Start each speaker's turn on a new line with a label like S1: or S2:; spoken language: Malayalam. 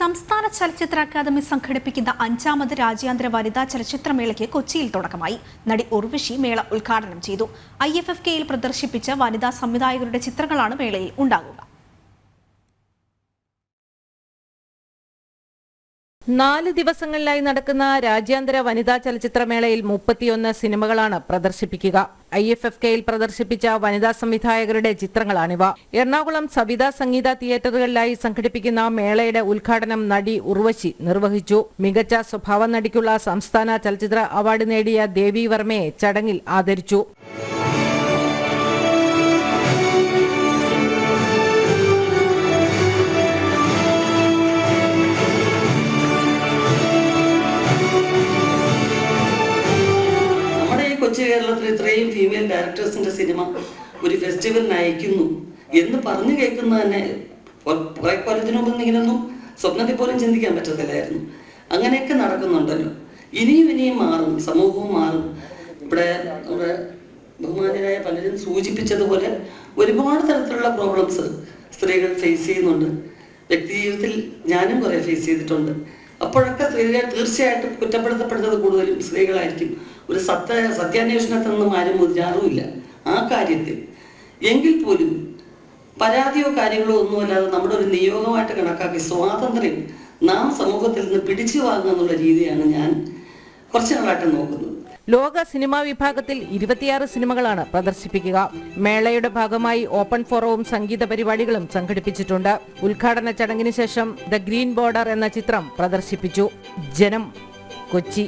S1: സംസ്ഥാന ചലച്ചിത്ര അക്കാദമി സംഘടിപ്പിക്കുന്ന അഞ്ചാമത് രാജ്യാന്തര വനിതാ ചലച്ചിത്രമേളയ്ക്ക് കൊച്ചിയിൽ തുടക്കമായി. നടി ഉർവശി മേള ഉദ്ഘാടനം ചെയ്തു. ഐ എഫ് എഫ് കെയിൽ പ്രദർശിപ്പിച്ച വനിതാ സംവിധായകരുടെ ചിത്രങ്ങളാണ് മേളയിൽ ഉണ്ടാകുക.
S2: നാല് ദിവസങ്ങളിലായി നടക്കുന്ന രാജ്യാന്തര വനിതാ ചലച്ചിത്രമേളയിൽ മുപ്പത്തിയൊന്ന് സിനിമകളാണ് പ്രദർശിപ്പിക്കുക. ഐ എഫ് എഫ് കെയിൽ പ്രദർശിപ്പിച്ച വനിതാ സംവിധായകരുടെ ചിത്രങ്ങളാണിവ. എറണാകുളം സവിത സംഗീത തിയേറ്ററുകളിലായി സംഘടിപ്പിക്കുന്ന മേളയുടെ ഉദ്ഘാടനം നടി ഉർവശി നിർവഹിച്ചു. മികച്ച സ്വഭാവ നടിക്കുള്ള സംസ്ഥാന ചലച്ചിത്ര അവാർഡ് നേടിയ ദേവി വർമ്മയെ ചടങ്ങിൽ ആദരിച്ചു.
S3: കൊച്ചു കേരളത്തിൽ ഇത്രയും ഫീമെയിൽ ഡയറക്ടേഴ്സിന്റെ സിനിമ ഒരു ഫെസ്റ്റിവലിന് അയക്കുന്നു എന്ന് പറഞ്ഞു കേൾക്കുന്ന തന്നെ കുറെ മുമ്പ് ഇങ്ങനെയൊന്നും സ്വപ്നത്തിൽ പോലും ചിന്തിക്കാൻ പറ്റത്തില്ലായിരുന്നു. അങ്ങനെയൊക്കെ നടക്കുന്നുണ്ടല്ലോ. ഇനിയും ഇനിയും മാറും സമൂഹവും മാറും. ഇവിടെ നമ്മുടെ ബഹുമാനരായ പലരും സൂചിപ്പിച്ചതുപോലെ ഒരുപാട് തരത്തിലുള്ള പ്രോബ്ലംസ് സ്ത്രീകൾ ഫേസ് ചെയ്യുന്നുണ്ട്. വ്യക്തി ജീവിതത്തിൽ ഞാനും കുറെ ഫേസ് ചെയ്തിട്ടുണ്ട്. അപ്പോഴൊക്കെ സ്ത്രീകളെ തീർച്ചയായിട്ടും കുറ്റപ്പെടുത്തപ്പെടുന്നത് കൂടുതലും സ്ത്രീകളായിരിക്കും. ഒരു സത്യ സത്യാന്വേഷണത്തിൽ നിന്നും ആരും മുതിരാറുമില്ല. ആ കാര്യത്തിൽ എങ്കിൽ പോലും പരാതിയോ കാര്യങ്ങളോ ഒന്നുമല്ലാതെ നമ്മുടെ ഒരു നിയോഗമായിട്ട് കണക്കാക്കി സ്വാതന്ത്ര്യം നാം സമൂഹത്തിൽ നിന്ന് പിടിച്ചു വാങ്ങുക എന്നുള്ള രീതിയാണ് ഞാൻ കുറച്ച് നാളായിട്ട് നോക്കുന്നത്.
S2: ലോക സിനിമാ വിഭാഗത്തിൽ ഇരുപത്തിയാറ് സിനിമകളാണ് പ്രദർശിപ്പിക്കുക. മേളയുടെ ഭാഗമായി ഓപ്പൺ ഫോറവും സംഗീത പരിപാടികളും സംഘടിപ്പിച്ചിട്ടുണ്ട്. ഉദ്ഘാടന ചടങ്ങിന് ശേഷം ദ ഗ്രീൻ ബോർഡർ എന്ന ചിത്രം പ്രദർശിപ്പിച്ചു. ജനം കൊച്ചി.